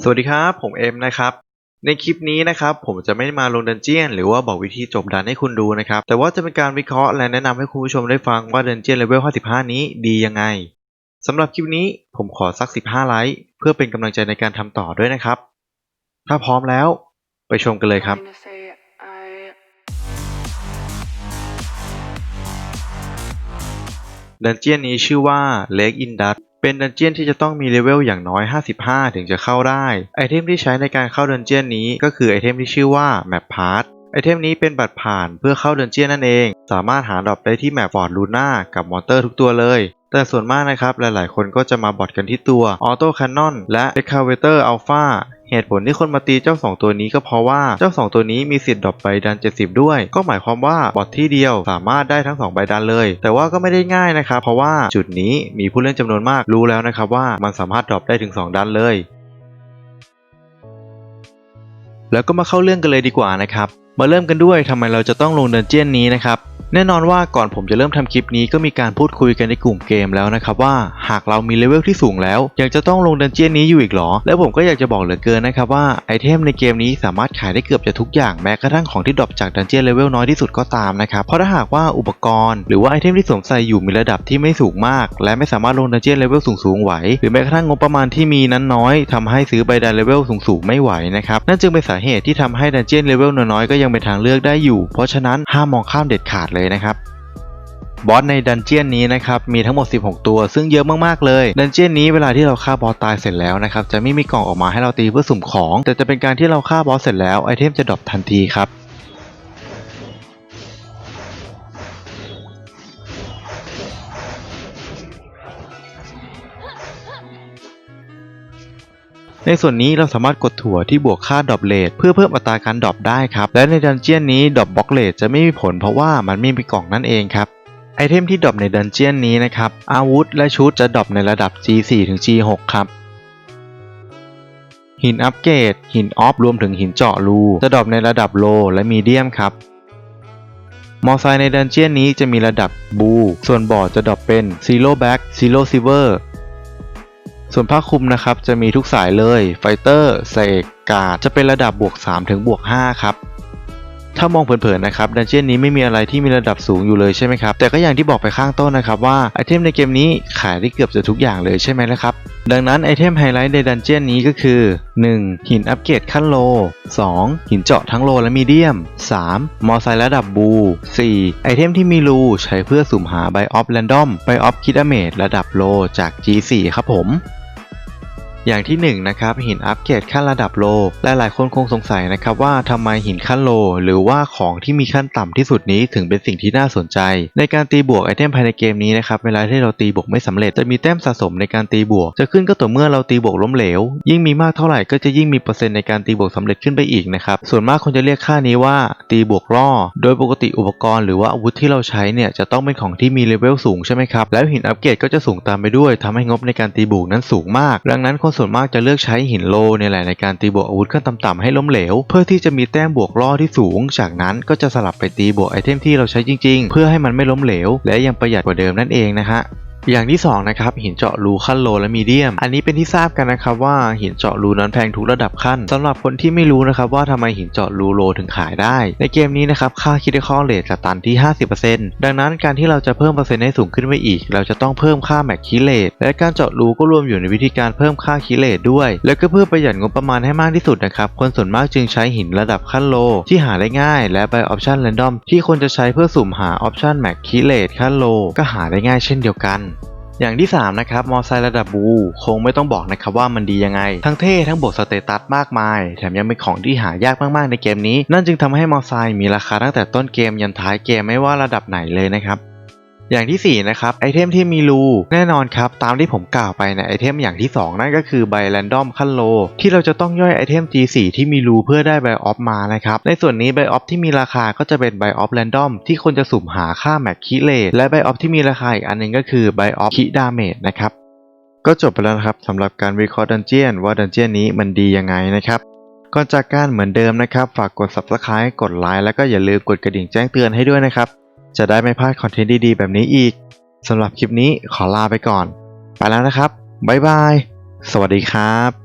สวัสดีครับ ผมเอ็มนะครับ ในคลิปนี้นะครับผมจะไม่มาลงดันเจียน หรือว่าบอกวิธีจบดันให้คุณดูนะครับ แต่ว่าจะเป็นการวิเคราะห์และแนะนำให้คุณผู้ชมได้ฟังว่าดันเจียนเลเวล 55 นี้ดียังไงสำหรับคลิปนี้ผมขอสัก 15 ไลค์เพื่อเป็นกำลังใจในการทำต่อด้วยนะครับ ถ้าพร้อมแล้วไปชมกันเลยครับ Trying to say I ดันเจียนนี้ชื่อว่า Lake in Dust เป็นดันเจียนที่จะต้องมีเลเวลอย่างน้อย 55 ถึงจะเข้าได้ ไอเทมที่ใช้ในการเข้าดันเจียนนี้ก็คือไอเทมที่ชื่อว่า Map Pass ไอเทมนี้เป็นบัตรผ่านเพื่อเข้าดันเจียนนั่นเอง สามารถหาดรอปได้ที่แมปฟอร์ดลูน่ากับมอเตอร์ทุกตัวเลย แต่ส่วนมากนะครับ หลายๆ คนก็จะมาบอทกันที่ตัว Auto Cannon และ Excavator Alpha เหตุผลที่คนมาตีเจ้า 2 ตัวนี้ก็เพราะว่าเจ้า 2 ตัวนี้มีสิทธิ์ดรอปใบดัน 70 ด้วย ก็หมายความว่าบอทที่เดียวสามารถได้ทั้ง 2 ใบดันเลย แต่ว่าก็ไม่ได้ง่ายนะครับ เพราะว่าจุดนี้มีผู้เล่นจำนวนมากรู้แล้วนะครับว่ามันสามารถดรอปได้ถึง 2 ดันเลย แล้วก็มาเข้าเรื่องกันเลยดีกว่านะครับมาเริ่มกันด้วยทำไมเราจะต้องลงเดันเจียนนี้นะครับ แน่นอนว่าก่อนผมจะเริ่มทำคลิปนี้ก็มีการพูดคุยกันในกลุ่มเกมแล้วนะครับว่าหากเรามีเลเวลที่สูงแล้ว ยังจะต้องลงดันเจี้ยนนี้อยู่อีกหรอ แล้วผมก็อยากจะบอกเหลือเกินนะครับว่าไอเทมในเกมนี้สามารถขายได้เกือบจะทุกอย่างแม้กระทั่งของที่ดรอปจากดันเจี้ยนเลเวลน้อยที่สุดก็ตามนะครับเพราะถ้าหากว่าอุปกรณ์หรือว่าไอเทมที่สวมใส่อยู่มีระดับที่ไม่สูงมาก และไม่สามารถลงดันเจี้ยนเลเวลสูงๆไหว หรือแม้กระทั่งงบประมาณที่มีนั้นน้อยทำให้ซื้อใบดันเลเวลสูงๆไม่ไหวนะครับนั่นจึงเป็นสาเหตุที่ทำให้ดันเจียนเลเวลน้อยๆก็ยังเป็นทางเลือกได้อยู่ เพราะฉะนั้นห้ามมองข้ามเด็ดขาดเลยนะครับบอสในดันเจียนนี้นะครับมีทั้งหมด 16 ตัว ซึ่งเยอะมากๆเลย ดันเจียนนี้เวลาที่เราฆ่าบอสตายเสร็จแล้วนะครับจะไม่มีกล่องออกมาให้เราตีเพื่อสุ่มของ แต่จะเป็นการที่เราฆ่าบอสเสร็จแล้วไอเทมจะดรอปทันทีครับ ในส่วนนี้เราสามารถกดถั่วที่บวกค่าดรอปเลทเพื่อเพิ่มอัตราการดรอปได้ครับ และในดันเจียนนี้ดรอปบล็อกเลทจะไม่มีผลเพราะว่ามันไม่มีกล่องนั่นเองครับไอเทมที่ดรอปในดันเจียนนี้นะครับอาวุธและชุดจะดรอปในระดับ G4 ถึง G6 ครับหินอัปเกรดหินออฟรวมถึงหินเจาะรูจะดรอปในระดับโลและมีเดียมครับมอไซค์ในดันเจียนนี้จะมีระดับบู ส่วนบอร์ดจะดรอปเป็นซีโร่แบ็กซีโร่ซิเวอร์ ส่วนผ้าคลุมนะครับจะมีทุกสายเลยไฟเตอร์เซกกาดจะเป็นระดับบวก3ถึงบวก5ครับถ้ามองเผินๆนะครับดันเจียนนี้ไม่มีอะไรที่มีระดับสูงอยู่เลยใช่ไหมครับแต่ก็อย่างที่บอกไปข้างต้นนะครับว่าไอเทมในเกมนี้ขายได้เกือบจะทุกอย่างเลยใช่ไหมล่ะครับดังนั้นไอเทมไฮไลท์ในดันเจียนนี้ก็คือ 1. หินอัปเกรดขั้นโล 2. หินเจาะทั้งโลและมีเดียม 3. มอไซค์ระดับบู 4. ไอเทมที่มีรูใช้เพื่อสุ่มหาไบออฟแรนดอมไบออฟคิดเมระดับโลจาก G4 ครับผม อย่างที่1นงนะครับหินอัปเกรดขั้นระดับโลหลายๆคนคงสงสัยนะครับว่าทำไมหินขั้นโล หรือว่าของที่มีขั้นต่ำที่สุดนี้ถึงเป็นสิ่งที่น่าสนใจ ในการตีบวกไอเทมภายในเกมนี้นะครับเวลาที่เราตีบวกไม่สำเร็จจะมีแต้มสะสมในการตีบวก จะขึ้นก็ต่อเมื่อเราตีบวกล้มเหลว ยิ่งมีมากเท่าไหร่ก็จะยิ่งมีเปอร์เซ็นต์ในการตีบวกสำเร็จขึ้นไปอีกนะครับส่วนมากคนจะเรียกค่านี้ว่าตีบวกล่อ โดยปกติอุปกรณ์หรือว่าอาวุธที่เราใช้เนี่ยจะต้องเป็นของที่มีเลเวลสูงใช่ไหมครับแล้วหินอัปเกรดก็จะสูงตามไปด้วยทำให้งบในการตีบวกนั้นสูงมาก ดังนั้นคนส่วนมากจะเลือกใช้หินโลในแหละในการตีบวกอาวุธขั้นต่ำๆให้ล้มเหลว เพื่อที่จะมีแต้มบวกล่อที่สูง จากนั้นก็จะสลับไปตีบวกไอเทมที่เราใช้จริง ๆ เพื่อให้มันไม่ล้มเหลว และยังประหยัดกว่าเดิมนั่นเองนะฮะ อย่างที่2นะครับหินเจาะรูขั้นโลและมีเดียม อันนี้เป็นที่ทราบกันนะครับว่าหินเจาะรูนั้นแพงทุกระดับขั้นสำหรับคนที่ไม่รู้นะครับว่าทำไมหินเจาะรูโลถึงขายได้ ในเกมนี้นะครับค่าคิดคอเลทจะตันที่ 50%ดังนั้นการที่เราจะเพิ่มเปอร์เซ็นต์ให้สูงขึ้นไปอีก เราจะต้องเพิ่มค่าแม็กคิเลตและการเจาะรูก็รวมอยู่ในวิธีการเพิ่มค่าคิเลตด้วย แล้วก็เพื่อประหยัดงบประมาณให้มากที่สุดนะครับคนส่วนมากจึงใช้หินระดับขั้นโล ที่หาได้ง่าย และใบออปชันแรนดอมที่คนจะใช้เพื่อสุ่มหาออปชันแม็กคิเลตขั้นโลก็หาได้ง่ายเช่นเดียวกัน อย่างที่ 3 นะครับ มอไซค์ระดับบู คงไม่ต้องบอกนะครับว่ามันดียังไง ทั้งเท่ทั้งบวกสเตตัสมากมาย แถมยังเป็นของที่หายากมากๆในเกมนี้ นั่นจึงทำให้มอไซค์มีราคาตั้งแต่ต้นเกมยันท้ายเกมไม่ว่าระดับไหนเลยนะครับ อย่างที่ 4 นะครับไอเทมที่มีรูแน่นอนครับตามที่ผมกล่าวไปในไอเทมอย่างที่ 2 นั่นก็คือใบแรนดอมขั้นโล ที่เราจะต้องย่อยไอเทม G4 ที่มีรูเพื่อได้ใบออฟมานะครับในส่วนนี้ใบออฟที่มีราคาก็จะเป็นใบออฟแรนดอมที่คนจะสุ่มหาค่าแม็กคิเลตและใบออฟที่มีราคาอีกอันหนึงก็คือใบออฟคิดาเมจนะครับก็จบไปแล้วนะครับสำหรับการวิเคราะห์ดันเจียนว่าดันเจียนนี้มันดียังไงนะครับก่อนจากการเหมือนเดิมนะครับ ฝากกด subscribe กดไลค์แล้วก็อย่าลืมกดกระดิ่งแจ้งเตือนให้ด้วยนะครับ จะได้ไม่พลาดคอนเทนต์ดีๆ แบบนี้อีกสำหรับคลิปนี้ขอลาไปก่อน ไปแล้วนะครับ บ๊ายบาย สวัสดีครับ